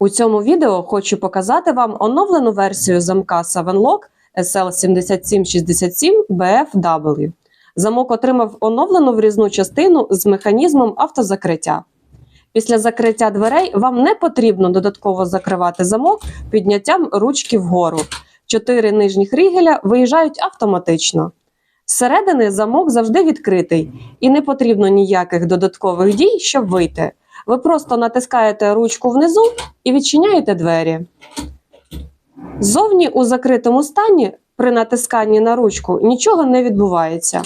У цьому відео хочу показати вам оновлену версію замка 7Lock SL7767 BFW. Замок отримав оновлену врізну частину з механізмом автозакриття. Після закриття дверей вам не потрібно додатково закривати замок підняттям ручки вгору. Чотири нижніх рігеля виїжджають автоматично. Зсередини замок завжди відкритий і не потрібно ніяких додаткових дій, щоб вийти. Ви просто натискаєте ручку внизу і відчиняєте двері. Ззовні у закритому стані при натисканні на ручку нічого не відбувається.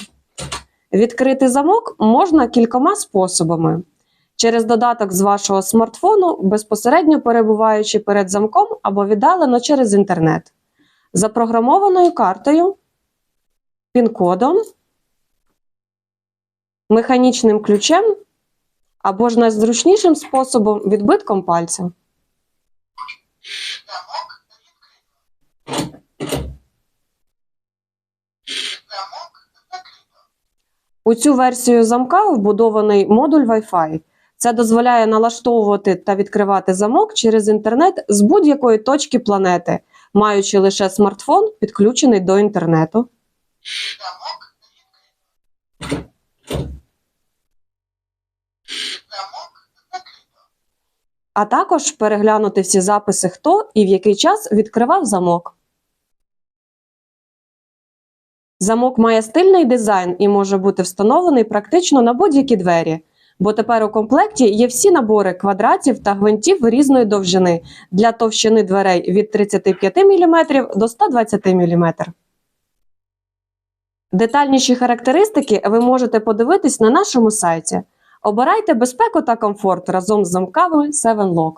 Відкрити замок можна кількома способами. Через додаток з вашого смартфону, безпосередньо перебуваючи перед замком або віддалено через інтернет, запрограмованою картою, пін-кодом, механічним ключем або ж найзручнішим способом відбитком пальця. У цю версію замка вбудований модуль Wi-Fi. Це дозволяє налаштовувати та відкривати замок через інтернет з будь-якої точки планети, маючи лише смартфон, підключений до інтернету. Замок відкрито. Замок закрито. А також переглянути всі записи, хто і в який час відкривав замок. Замок має стильний дизайн і може бути встановлений практично на будь-які двері, бо тепер у комплекті є всі набори квадратів та гвинтів різної довжини для товщини дверей від 35 мм до 120 мм. Детальніші характеристики ви можете подивитись на нашому сайті. Обирайте безпеку та комфорт разом з замками 7Lock.